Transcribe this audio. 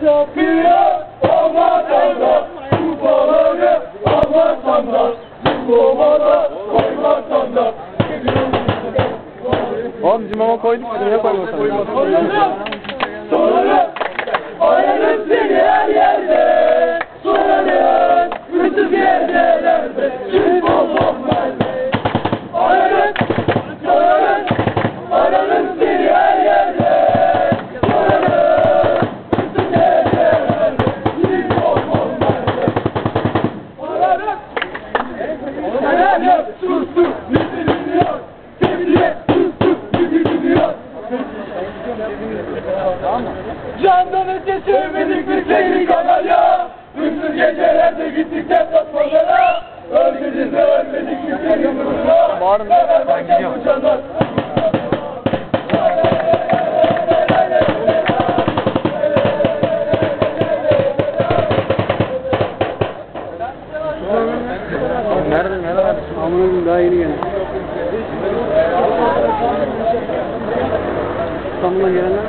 Safiye ama tanrı Kupaları ama tanrı Kumada koyma tanrı Oğlum cimama koyduk. Niye koymasan? Öte sevmedik bir seni kanalya Ünsüz gecelerde gittik deplasmanlara Ölmedik de ölmedik ki seni vurma Bağırın. Ben gidiyorum Nerede nerede? Amına daha yeni geldi. İstanbul'a gelenler mi?